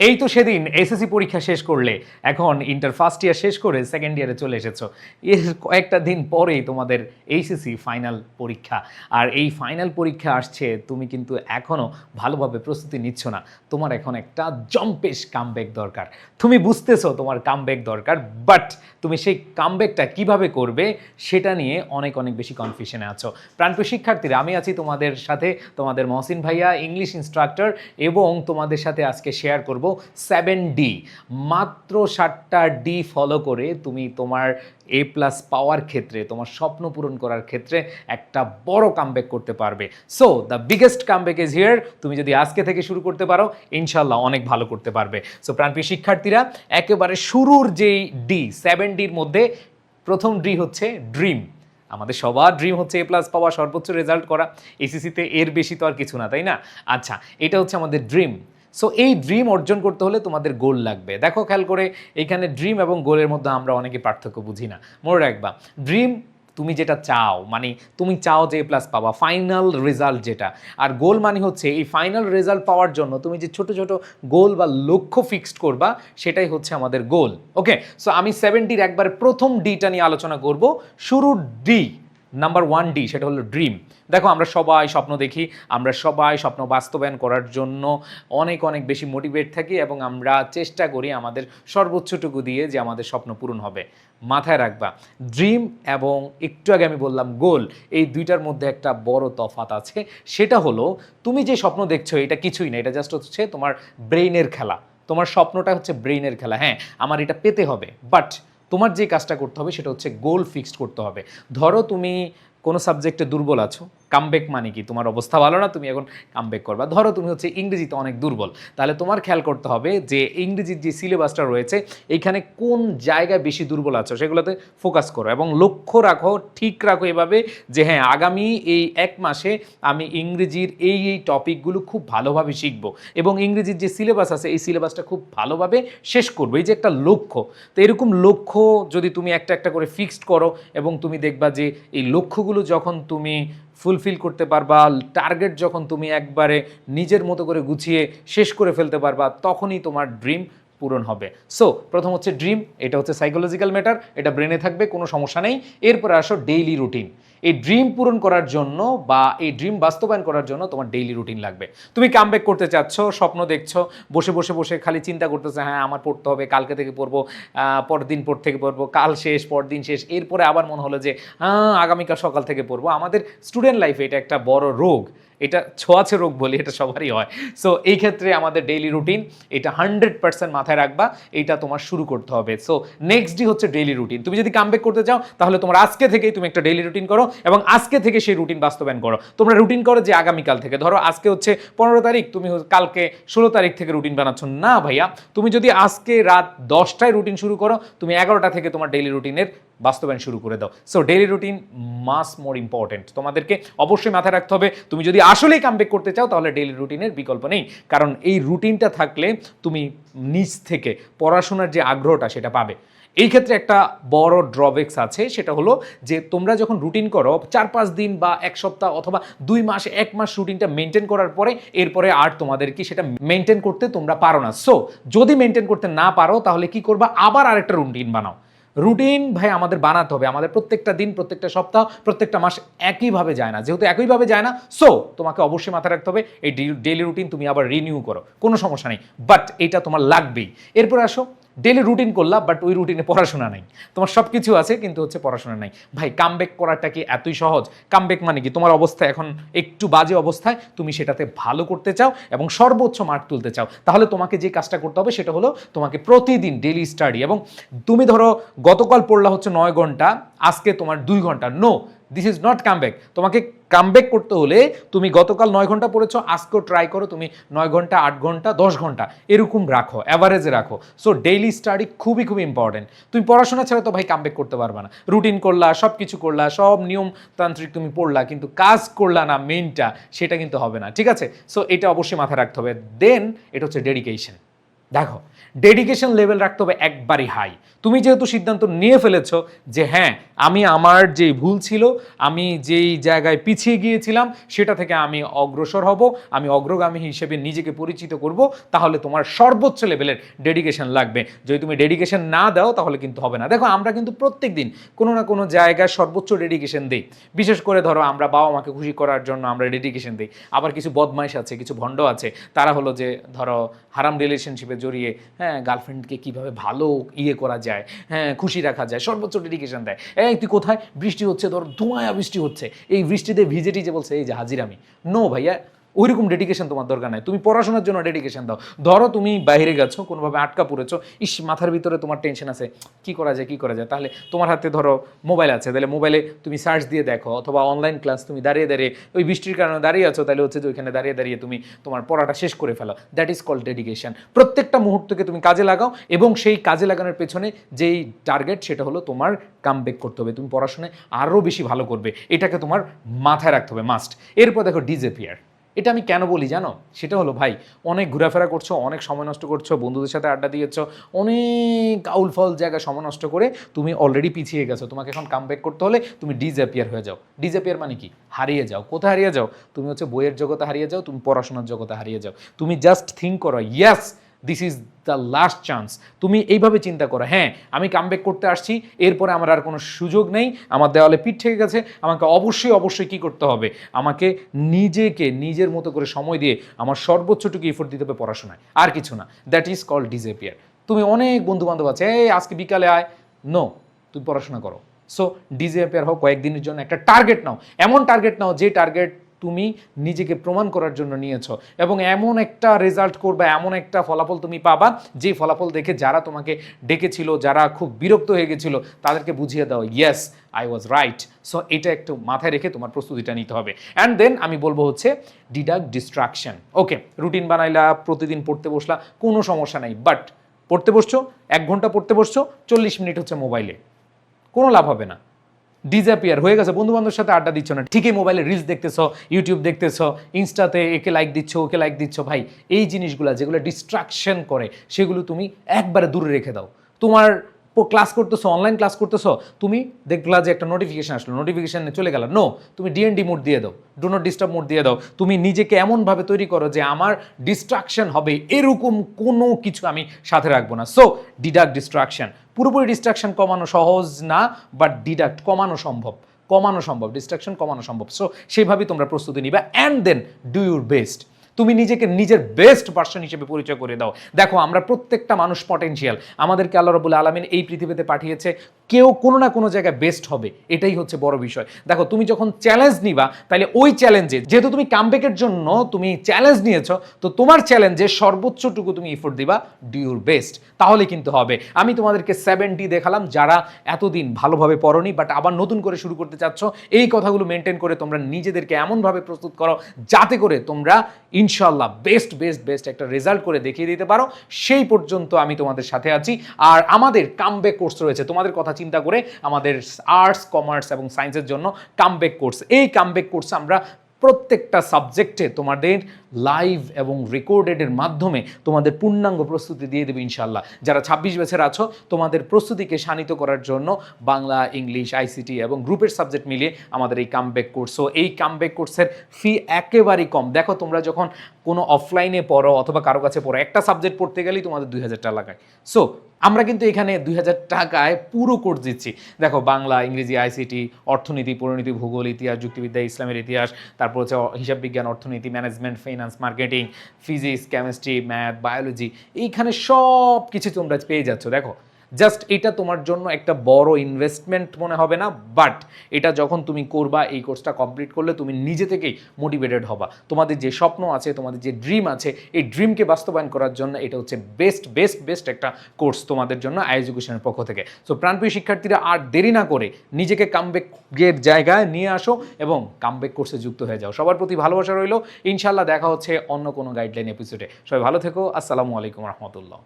এই তো সেদিন এসএসসি পরীক্ষা শেষ করলে। এখন ইন্টার ফার্স্ট ইয়ার শেষ করে সেকেন্ড ইয়ারে চলে এসেছ। এর কয়েকটা দিন পরেই তোমাদের এইচএসসি ফাইনাল পরীক্ষা। আর এই ফাইনাল পরীক্ষা আসছে, তুমি কিন্তু এখনও ভালোভাবে প্রস্তুতি নিচ্ছ না। তোমার এখন একটা জম্পেশ কামব্যাক দরকার। তুমি বুঝতেছো তোমার কামব্যাক দরকার বাট তুমি সেই কামব্যাকটা কীভাবে করবে সেটা নিয়ে অনেক অনেক বেশি কনফিউশনে আছো। প্রাণপ্রিয় শিক্ষার্থীরা, আমি আছি তোমাদের সাথে, তোমাদের মহসিন ভাইয়া ইংলিশ ইনস্ট্রাক্টর এবং তোমাদের সাথে আজকে শেয়ার করব সেভেন ডি মাত্র সাতটা ডি ফলো করে তুমি তোমার এ প্লাস পাওয়ার ক্ষেত্রে, তোমার স্বপ্ন পূরণ করার ক্ষেত্রে একটা বড় কামব্যাক করতে পারবে। So the biggest comeback is here তুমি যদি আজকে থেকে শুরু করতে পারো ইনশাল্লাহ অনেক ভালো করতে পারবে। সো প্রাণপ্রিয় শিক্ষার্থীরা, একেবারে শুরুর যেই ডি সেভেন ডির মধ্যে প্রথম ডি হচ্ছে ড্রিম আমাদের সবার ড্রিম হচ্ছে এ প্লাস পাওয়া, সর্বোচ্চ রেজাল্ট করা। এসিসিতে এর বেশি তো আর কিছু না, তাই না? আচ্ছা এটা হচ্ছে আমাদের ড্রিম সো এই ড্রিম অর্জন করতে হলে তোমাদের গোল লাগবে। দেখো, খেয়াল করে এখানে ড্রিম এবং গোলের মধ্যে আমরা অনেকে পার্থক্য বুঝি না। মনে রাখবা ড্রিম তুমি যেটা চাও মানে তুমি চাও যে প্লাস পাবা ফাইনাল রেজাল্ট যেটা। আর গোল মানে হচ্ছে, এই ফাইনাল রেজাল্ট পাওয়ার জন্য তুমি যে ছোট ছোট গোল বা লক্ষ্য ফিক্সড করবা, সেটাই হচ্ছে আমাদের গোল ওকে সো আমি সেভেন্টির একবার প্রথম ডিটা নিয়ে আলোচনা করব। শুরুর ডি নাম্বার ওয়ান ডি সেটা হলো ড্রিম দেখো, আমরা সবাই স্বপ্ন দেখি, আমরা সবাই স্বপ্ন বাস্তবায়ন করার জন্য অনেক অনেক বেশি মোটিভেট থাকি এবং আমরা চেষ্টা করি আমাদের সর্বোচ্চটুকু দিয়ে যে আমাদের স্বপ্ন পূরণ হবে। মাথায় রাখবা ড্রিম এবং একটু আগে আমি বললাম গোল এই দুইটার মধ্যে একটা বড় তফাত আছে। সেটা হলো, তুমি যে স্বপ্ন দেখছ, এটা কিছুই না, এটা জাস্ট হচ্ছে তোমার ব্রেইনের খেলা। তোমার স্বপ্নটা হচ্ছে ব্রেইনের খেলা। হ্যাঁ আমার এটা পেতে হবে বাট তোমার যে কাজটা করতে হবে সেটা হচ্ছে গোল ফিক্সড করতে হবে। ধরো তুমি কোনো সাবজেক্টে দুর্বল আছো কামব্যাক মানে কি? তোমার অবস্থা ভালো না? তুমি এখন কামব্যাক করবা। ধরো তুমি হচ্ছে ইংরেজিতে অনেক দুর্বল। তাহলে তোমার খেয়াল করতে হবে যে ইংরেজির যে সিলেবাসটা রয়েছে এইখানে কোন জায়গায় বেশি দুর্বল আছো সেগুলোতে ফোকাস করো এবং লক্ষ্য রাখো, ঠিক রাখো এভাবে যে হ্যাঁ আগামী এই এক মাসে আমি ইংরেজির এই এই টপিকগুলো খুব ভালোভাবে শিখব এবং ইংরেজির যে সিলেবাস আছে, এই সিলেবাসটা খুব ভালোভাবে শেষ করব। এই যে একটা লক্ষ্য। তো এরকম লক্ষ্য যদি তুমি একটা একটা করে ফিক্সড করো এবং তুমি দেখবা যে এই লক্ষ্যগুলো যখন তুমি ফুলফিল করতে পারবা টার্গেট যখন তুমি একবারে নিজের মতো করে গুছিয়ে শেষ করে ফেলতে পারবা, তখনই তোমার ড্রিম পূরণ হবে। সো প্রথম হচ্ছে ড্রিম এটা হচ্ছে সাইকোলজিক্যাল ম্যাটার এটা ব্রেনে থাকবে, কোনো সমস্যা নেই। এরপরে আসো ডেইলি রুটিন এই ড্রিম পূরণ করার জন্য বা এই ড্রিম বাস্তবায়ন করার জন্য তোমার ডেইলি রুটিন লাগবে। তুমি কামব্যাক করতে চাচ্ছ, স্বপ্ন দেখছ, বসে বসে বসে খালি চিন্তা করতেছে হ্যাঁ আমার পড়তে হবে, কালকে থেকে পড়ব পরদিন পর থেকে পড়ব, কাল শেষ পরদিন শেষ, এরপরে আবার মনে হলো যে হ্যাঁ আগামীকাল সকাল থেকে পড়ব। আমাদের স্টুডেন্ট লাইফে এটা একটা বড় রোগ। এটা ছোঁয়াছে রোগ বলি এটা সবারই হয়। সো এই ক্ষেত্রে আমাদের ডেইলি রুটিন এটা হান্ড্রেড পার্সেন্ট মাথায় রাখবা, এটা তোমার শুরু করতে হবে। সো নেক্সট ডে হচ্ছে ডেইলি রুটিন তুমি যদি কামব্যাক করতে চাও, তাহলে তোমার আজকে থেকেই তুমি একটা ডেইলি রুটিন করো এবং আজকে থেকে সেই রুটিন বাস্তবায়ন করো। তোমরা রুটিন করো যে আগামীকাল থেকে। ধরো, আজকে হচ্ছে পনেরো তারিখ, তুমি কালকে ষোলো তারিখ থেকে রুটিন বানাচ্ছ। না ভাইয়া, তুমি যদি আজকে রাত দশটায় রুটিন শুরু করো, তুমি এগারোটা থেকে তোমার ডেইলি রুটিনের বাস্তবায়ন শুরু করে দাও। So daily routine must more important তোমাদেরকে অবশ্যই মাথায় রাখতে হবে, তুমি যদি আসলেই কামব্যাক করতে চাও, তাহলে ডেইলি রুটিনের বিকল্প নেই। কারণ এই রুটিনটা থাকলে তুমি নিজ থেকে পড়াশোনার যে আগ্রহটা, সেটা পাবে। এই ক্ষেত্রে একটা বড় ড্রব্যাক্স আছে, সেটা হলো যে তোমরা যখন রুটিন করো চার পাঁচ দিন বা এক সপ্তাহ অথবা দুই মাস, এক মাস রুটিনটা মেনটেন করার পরে, এরপরে আর তোমাদের কি সেটা মেনটেন করতে তোমরা পারো না। সো যদি মেনটেন করতে না পারো, তাহলে কি করবা? আবার আরেকটা রুটিন বানাও। রুটিন ভাই আমাদের বানাতে হবে। আমাদের প্রত্যেকটা দিন, প্রত্যেকটা সপ্তাহ, প্রত্যেকটা মাস একইভাবে যায় না। যেহেতু একইভাবে যায় না সো তোমাকে অবশ্যই মাথায় রাখতে হবে, এই ডেইলি রুটিন তুমি আবার রিনিউ করো। কোনো সমস্যা নেই বাট এটা তোমার লাগবেই। এরপর আসো ডেলি রুটিন করলা বাট ওই রুটিনে পড়াশোনা নাই। তোমার সব কিছু আছে, কিন্তু হচ্ছে পড়াশোনা নাই। ভাই কামব্যাক করাটা কি এতই সহজ? কামব্যাক মানে কি? তোমার অবস্থা এখন একটু বাজে অবস্থায়, তুমি সেটাতে ভালো করতে চাও এবং সর্বোচ্চ মার্ক তুলতে চাও। তাহলে তোমাকে যে কাজটা করতে হবে, সেটা হলো তোমাকে প্রতিদিন ডেলি স্টাডি এবং তুমি ধরো গতকাল পড়লা হচ্ছে নয় ঘণ্টা, আজকে তোমার দুই ঘণ্টা। No this is not comeback তোমাকে কামব্যাক করতে হলে তুমি গতকাল নয় ঘণ্টা পড়েছো, আজকেও ট্রাই করো, তুমি নয় ঘণ্টা, আট ঘণ্টা, দশ ঘণ্টা, এরকম রাখো অ্যাভারেজে রাখো। সো ডেইলি স্টাডি খুবই খুবই ইম্পর্টেন্ট তুমি পড়াশোনা ছাড়া তো ভাই কামব্যাক করতে পারবে না। রুটিন করলা সব কিছু করলা, সব নিয়মতান্ত্রিক তুমি পড়লা, কিন্তু কাজ করলা না মেনটা সেটা কিন্তু হবে না, ঠিক আছে? সো এটা অবশ্যই মাথায় রাখতে হবে। দেন এটা হচ্ছে ডেডিকেশন দেখো ডেডিকেশন লেভেল রাখতে হবে একবারই হাই তুমি যেহেতু সিদ্ধান্ত নিয়ে ফেলেছ যে হ্যাঁ আমি আমার যেই ভুল ছিল, আমি যেই জায়গায় পিছিয়ে গিয়েছিলাম, সেটা থেকে আমি অগ্রসর হব, আমি অগ্রগামী হিসেবে নিজেকে পরিচিত করব, তাহলে তোমার সর্বোচ্চ লেভেলের ডেডিকেশন লাগবে। যদি তুমি ডেডিকেশন না দাও, তাহলে কিন্তু হবে না। দেখো, আমরা কিন্তু প্রত্যেক দিন কোনো না কোনো জায়গায় সর্বোচ্চ ডেডিকেশন দিই। বিশেষ করে ধরো, আমরা বাবা মাকে খুশি করার জন্য আমরা ডেডিকেশন দিই। আবার কিছু বদমাইশ আছে, কিছু ভণ্ড আছে, তারা হলো যে ধরো, হারাম রিলেশনশিপে জড়িয়ে হ্যাঁ গার্লফ্রেন্ডকে কীভাবে ভালো ইয়ে করা যায় হ্যাঁ খুশি রাখা যায়, সর্বোচ্চ ডেডিকেশন দেয়। এই তুই কোথায়? বৃষ্টি হচ্ছে, ধর ধোঁয়ায় বৃষ্টি হচ্ছে। এই বৃষ্টিতে ভিজেটি যে বলছে, এই যে হাজির আমি। নো ভাইয়া ওইরকম ডেডিকেশন তোমার দরকার নাই। তুমি পড়াশোনার জন্য ডেডিকেশন দাও। ধরো তুমি বাইরে গেছো, কোনোভাবে আটকা পড়েছো, ইস, মাথার ভিতরে তোমার টেনশন আছে। কি করা যায়, কি করা যায়? তাহলে তোমার হাতে ধরো মোবাইল আছে। তাহলে মোবাইলে তুমি সার্চ দিয়ে দেখো অথবা অনলাইন ক্লাস তুমি দাঁড়িয়ে দাঁড়িয়ে ওই বৃষ্টির কারণে দাঁড়িয়ে আছো, তাহলে হচ্ছে যে ওইখানে দাঁড়িয়ে দাঁড়িয়ে তুমি তোমার পড়াটা শেষ করে ফেলো। দ্যাট ইজ কল ডেডিকেশন প্রত্যেকটা মুহূর্তকে তুমি কাজে লাগাও এবং সেই কাজে লাগানোর পেছনে যেই টার্গেট সেটা হলো তোমার কাম ব্যাক করতে হবে। তুমি পড়াশোনায় আরও বেশি ভালো করবে। এটাকে তোমার মাথায় রাখতে হবে মাস্ট এরপর দেখো ডিজেপিয়ার এটা আমি কেন বলি জানো? সেটা হলো, ভাই, অনেক ঘোরাফেরা করছ, অনেক সময় নষ্ট করছ, বন্ধুদের সাথে আড্ডা দিয়েছ, অনেক আউলফল জায়গা সময় নষ্ট করে তুমি অলরেডি পিছিয়ে গেছো। তোমাকে এখন কাম করতে হলে তুমি ডিজাপিয়ার হয়ে যাও। ডিজাপিয়ার মানে কি? হারিয়ে যাও। কোথায় হারিয়ে যাও? তুমি হচ্ছে বইয়ের জগতে হারিয়ে যাও, তুমি পড়াশোনার জগতে হারিয়ে যাও। তুমি জাস্ট থিঙ্ক করো yes this is the last chance তুমি এইভাবে চিন্তা করো হ্যাঁ আমি কামব্যাক করতে আসছি, এরপরে আমার আর কোনো সুযোগ নেই, আমার দেওয়ালে পিঠ থেকে গেছে, আমাকে অবশ্যই অবশ্যই কি করতে হবে? আমাকে নিজেকে, নিজের মতো করে সময় দিয়ে আমার সর্বোচ্চটুকু এফোর্ট দিতে হবে পড়াশোনায়, আর কিছু না। দ্যাট ইজ কল ডিজেপিয়ার তুমি অনেক বন্ধু বান্ধব আছে, এই, আজকে বিকালে আয়। নো তুমি পড়াশোনা করো। সো ডিজেপিয়ার হোক কয়েকদিনের জন্য একটা টার্গেট নাও। এমন টার্গেট নাও যে টার্গেট তুমি নিজেকে প্রমাণ করার জন্য নিয়েছো। এবং এমন একটা রেজাল্ট করবে, এমন একটা ফলাফল তুমি পাবা, যে ফলাফল দেখে যারা তোমাকে ডেকেছিল, যারা খুব বিরক্ত হয়ে গেছিল, তাদেরকে বুঝিয়ে দাও yes I was right so এটা একটু মাথায় রেখে তোমার প্রস্তুতিটা নিতে হবে। অ্যান্ড দেন আমি বলব হচ্ছে ডিডাক্ট ডিস্ট্রাকশন ওকে রুটিন বানাইলা, প্রতিদিন পড়তে বসলা, কোনো সমস্যা নাই। বাট পড়তে বসছো, এক ঘণ্টা পড়তে বসছো, চল্লিশ মিনিট হচ্ছে মোবাইলে কোনো লাভ হবে না। ডিজাপিয়ার হয়ে গেছে বন্ধু বান্ধবের সাথে আড্ডা দিচ্ছ না। ঠিকই মোবাইলে রিলস দেখতেছ ইউটিউব দেখতেছ ইনস্টাতে একে লাইক দিচ্ছ, ওকে লাইক দিচ্ছ। ভাই, এই জিনিসগুলো যেগুলো ডিস্ট্রাকশন করে, সেগুলো তুমি একবারে দূরে রেখে দাও। তোমার ক্লাস করতেছো অনলাইন ক্লাস করতেছো? তুমি দেখলা যে একটা নোটিফিকেশন আসলো। নোটিফিকেশনে চলে গেল। নো তুমি ডিএনডি মোড দিয়ে দাও। ডো নট ডিস্টার্ব মোড দিয়ে দাও। তুমি নিজেকে এমনভাবে তৈরি করো যে আমার ডিস্ট্রাকশন হবে। এরকম কোনো কিছু আমি সাথে রাখব না। সো ডিডাক্ট ডিস্ট্রাকশন পুরোপুরি ডিস্ট্রাকশন কমানো সহজ না বাট ডিডাক্ট কমানো সম্ভব। কমানো সম্ভব। ডিস্ট্রাকশন কমানো সম্ভব। সো সেইভাবেই তোমরা প্রস্তুতি নিবা। And then do your best তুমি নিজেকে নিজের বেস্ট পার্সন হিসেবে পরিচয় করে দাও। দেখো, আমরা প্রত্যেকটা মানুষ পটেনশিয়াল আমাদেরকে আল্লাহ রবুল আলমিন এই পৃথিবীতে পাঠিয়েছে। কেউ কোনো না কোনো জায়গায় বেস্ট হবে। এটাই হচ্ছে বড় বিষয়। দেখো, তুমি যখন চ্যালেঞ্জ নিবা, তাহলে ওই চ্যালেঞ্জে যেহেতু তুমি কামব্যাকের জন্য তুমি চ্যালেঞ্জ নিয়েছো, তো তোমার চ্যালেঞ্জে সর্বোচ্চটুকু তুমি এফোর্ট দিবা ডু ইউর বেস্ট তাহলে কিন্তু হবে। আমি তোমাদেরকে সেভেন্টি দেখালাম, যারা এতদিন ভালোভাবে পড়নি বাট আবার নতুন করে শুরু করতে চাচ্ছ, এই কথাগুলো মেনটেন করে তোমরা নিজেদেরকে এমনভাবে প্রস্তুত করো, যাতে করে তোমরা ইনশাল্লাহ বেস্ট বেস্ট বেস্ট একটা রেজাল্ট করে দেখিয়ে দিতে পারো। সেই পর্যন্ত আমি তোমাদের সাথে আছি। আর আমাদের কামব্যাক কোর্স রয়েছে। তোমাদের কথা চিন্তা করে আমাদের আর্টস কমার্স এবং সায়েন্সের জন্য কামব্যাক কোর্স এই কামব্যাক কোর্স আমরা প্রত্যেকটা সাবজেক্টে তোমাদের লাইভ এবং রেকর্ডেডের মাধ্যমে তোমাদের পূর্ণাঙ্গ প্রস্তুতি দিয়ে দেবে ইনশাল্লাহ যারা ছাব্বিশ বছর আছো, তোমাদের প্রস্তুতিকে শানিত করার জন্য বাংলা, ইংলিশ, আইসিটি এবং গ্রুপের সাবজেক্ট মিলিয়ে আমাদের এই কামব্যাক কোর্স এই কামব্যাক কোর্সের ফি একেবারেই কম। দেখো, তোমরা যখন কোনো অফলাইনে পড়ো অথবা কারও কাছে পড়ো, একটা সাবজেক্ট পড়তে গেলেই তোমাদের দুই হাজার টাকা লাগায়। সো আমরা কিন্তু এখানে দুই হাজার টাকায় পুরো কোর্স দিচ্ছি। দেখো, বাংলা, ইংরেজি আইসিটি অর্থনীতি, পরিণতি, ভূগোল, ইতিহাস, যুক্তিবিদ্যা, ইসলামের ইতিহাস, তারপর হচ্ছে হিসাব বিজ্ঞান, অর্থনীতি management finance marketing physics chemistry math biology এইখানে সব কিছু তোমরা পেয়ে যাচ্ছ। দেখো জাস্ট এটা তোমার জন্য একটা বড় ইনভেস্টমেন্ট মনে হবে না বাট এটা যখন তুমি করবা, এই কোর্সটা কমপ্লিট করলে তুমি নিজে থেকেই মোটিভেটেড হবা। তোমাদের যে স্বপ্ন আছে, তোমাদের যে ড্রিম আছে, এই ড্রিমকে বাস্তবায়ন করার জন্য এটা হচ্ছে বেস্ট বেস্ট বেস্ট একটা কোর্স তোমাদের জন্য আই এডুকেশনের পক্ষ থেকে। সো প্রাণপ্রিয় শিক্ষার্থীরা, আর দেরি না করে নিজেকে কামব্যাকের জায়গায় নিয়ে আসো এবং কামব্যাক কোর্সে যুক্ত হয়ে যাও। সবার প্রতি ভালোবাসা রইল। ইনশাল্লাহ দেখা হচ্ছে অন্য কোনো গাইডলাইন এপিসোডে সবাই ভালো থেকো। আসসালামু আলাইকুম রহমতুল্লাহ।